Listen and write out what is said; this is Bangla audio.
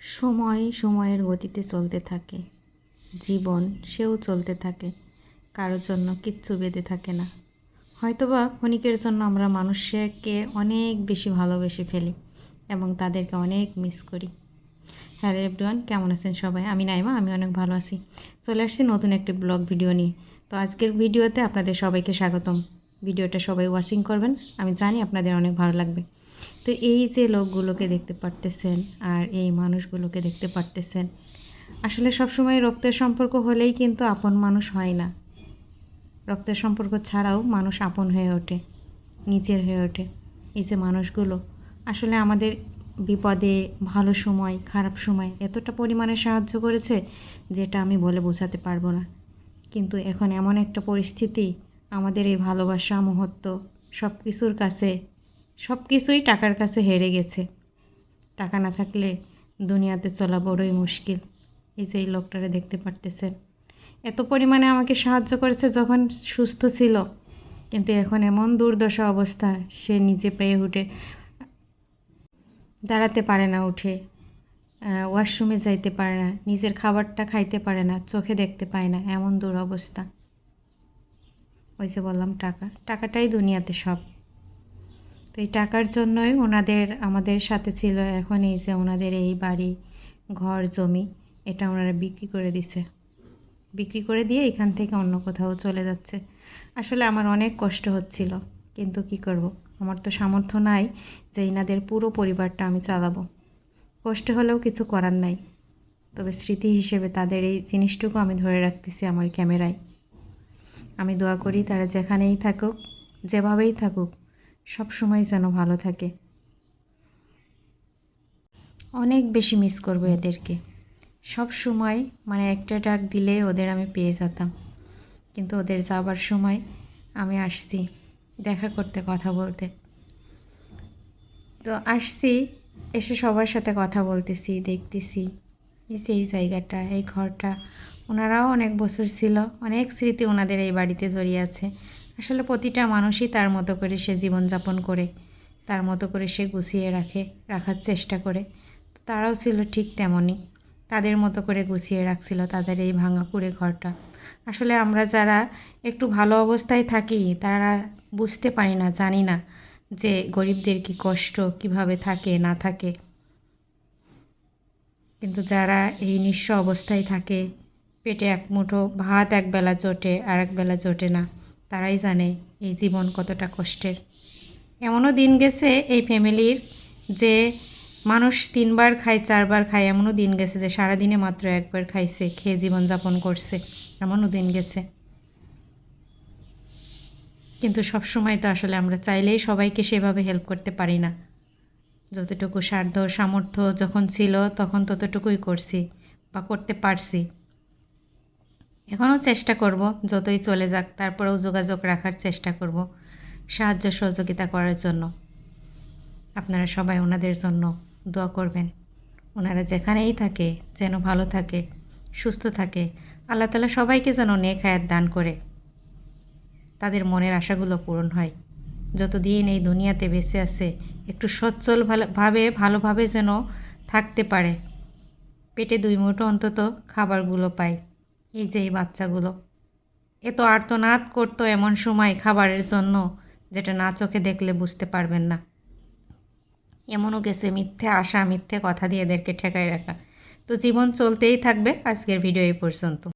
সময় সময়ের গতিতে চলতে থাকে। জীবন সেও চলতে থাকে। কারোর জন্য কিচ্ছু বেঁধে থাকে না। হয়তোবা ক্ষণিকের জন্য আমরা মানুষকে অনেক বেশি ভালোবেসে ফেলি এবং তাদেরকে অনেক মিস করি। হ্যালো এভরিওয়ান, কেমন আছেন সবাই? আমি নাইমা, আমি অনেক ভালো আছি। চলে আসছি নতুন একটি ব্লগ ভিডিও নিয়ে। তো আজকের ভিডিওতে আপনাদের সবাইকে স্বাগতম। ভিডিওটা সবাই ওয়াচিং করবেন। আমি জানি আপনাদের অনেক ভালো লাগবে। তো এই যে লোকগুলোকে দেখতে পারতেছেন আর এই মানুষগুলোকে দেখতে পারতেছেন, আসলে সবসময় রক্তের সম্পর্ক হলেই কিন্তু আপন মানুষ হয় না। রক্তের সম্পর্ক ছাড়াও মানুষ আপন হয়ে ওঠে নিজের হয়ে ওঠে। এই যে মানুষগুলো, আসলে আমাদের বিপদে ভালো সময়, খারাপ সময় এতটা পরিমাণে সাহায্য করেছে যেটা আমি বলে বোঝাতে পারব না। কিন্তু এখন এমন একটা পরিস্থিতি, আমাদের এই ভালোবাসা মুহূর্ত সব কিছুর কাছে সব কিছুই টাকার কাছে হেরে গেছে। টাকা না থাকলে দুনিয়াতে চলা বড়ই মুশকিল, এই যে এই লোকটারে দেখতে পারতেছেন। এত পরিমাণে আমাকে সাহায্য করেছে যখন সুস্থ ছিল, কিন্তু এখন এমন দুর্দশা অবস্থা, সে নিজে পেয়ে উঠে, দাঁড়াতে পারে না উঠে ওয়াশরুমে যাইতে পারে না, নিজের খাবারটা খাইতে পারে না, চোখে দেখতে পায় না, এমন দুরবস্থা। ওই যে বললাম, টাকা। টাকাটাই দুনিয়াতে সব। তো এই টাকার জন্যই ওনাদের, আমাদের সাথে ছিল এখন এই যে ওনাদের এই বাড়ি, ঘর, জমি, এটা ওনারা বিক্রি করে দিছে। বিক্রি করে দিয়ে এখান থেকে অন্য কোথাও চলে যাচ্ছে। আসলে আমার অনেক কষ্ট হচ্ছিল, কিন্তু কি করব? আমার তো সামর্থ্য নাই যে এনাদের পুরো পরিবারটা আমি চালাবো। কষ্ট হলেও কিছু করার নাই। তবে স্মৃতি হিসেবে তাদের এই জিনিসটুকু আমি ধরে রাখতেছি আমার ক্যামেরায়। আমি দোয়া করি তারা যেখানেই থাকুক, যেভাবেই থাকুক সব সময় যেন ভালো থাকে। অনেক বেশি মিস করব এদেরকে। সব সময় মানে একটা ডাক দিলে ওদের আমি পেয়ে যেতাম। কিন্তু ওদের যাবার সময় আমি আসছি দেখা করতে, কথা বলতে। তো আসছি, এসে সবার সাথে কথা বলতেছি, দেখতেছি। এই এই জায়গাটা, এই ঘরটা, ওনারাও অনেক বছর ছিল, অনেক স্মৃতি ওনাদের এই বাড়িতে জড়িয়ে আছে। আসলে প্রতিটা মানুষই তার মতো করে সে জীবনযাপন করে, তার মতো করে সে গুছিয়ে রাখে, রাখার চেষ্টা করে। তো তারাও ছিল ঠিক তেমনই। তাদের মতো করে গুছিয়ে রাখছিল তাদের এই ভাঙা কুড়ে ঘরটা। আসলে আমরা যারা একটু ভালো অবস্থায় থাকি, তারা বুঝতে পারি না, জানি না যে গরিবদের কি কষ্ট, কীভাবে থাকে, না থাকে। কিন্তু যারা এই নিঃস্ব অবস্থায় থাকে, পেটে এক মুঠো ভাত একবেলা জোটে আর একবেলা জোটে না। তারাই জানে এই জীবন কতটা কষ্টের। এমনও দিন গেছে এই ফ্যামিলির যে মানুষ তিনবার খায়, চারবার খায়, এমনও দিন গেছে যে সারাদিনে মাত্র একবার খাইছে, খেয়ে জীবনযাপন করছে, এমনও দিন গেছে। কিন্তু সব সময় তো আসলে আমরা চাইলেই সবাইকে সেভাবে হেল্প করতে পারি না। যতটুকু সাধ্য, সামর্থ্য যখন ছিল তখন ততটুকুই করছি বা করতে পারছি। এখনও চেষ্টা করব, যতই চলে যাক, তারপরেও যোগাযোগ রাখার চেষ্টা করব, সাহায্য সহযোগিতা করার জন্য। আপনারা সবাই ওনাদের জন্য দোয়া করবেন। ওনারা যেখানেই থাকে, যেন ভালো থাকে, সুস্থ থাকে, আল্লাহ তালা সবাইকে যেন নেক হায়াত দান করে। তাদের মনের আশাগুলো পূরণ হয়। যতদিন এই দুনিয়াতে বেঁচে আছে, একটু সচ্ছল ভাবে, ভালোভাবে যেন থাকতে পারে। পেটে দুই মুঠো অন্তত খাবারগুলো পায়। এই যে এই বাচ্চাগুলো। এ তো আর্তনাদ করতো এমন সময় খাবারের জন্য, যেটা না চোখে দেখলে বুঝতে পারবেন না। এমনও গেছে মিথ্যে আশা, মিথ্যে কথা দিয়ে এদেরকে ঠেকায় রাখা। তো জীবন চলতেই থাকবে আজকের ভিডিও এই পর্যন্ত।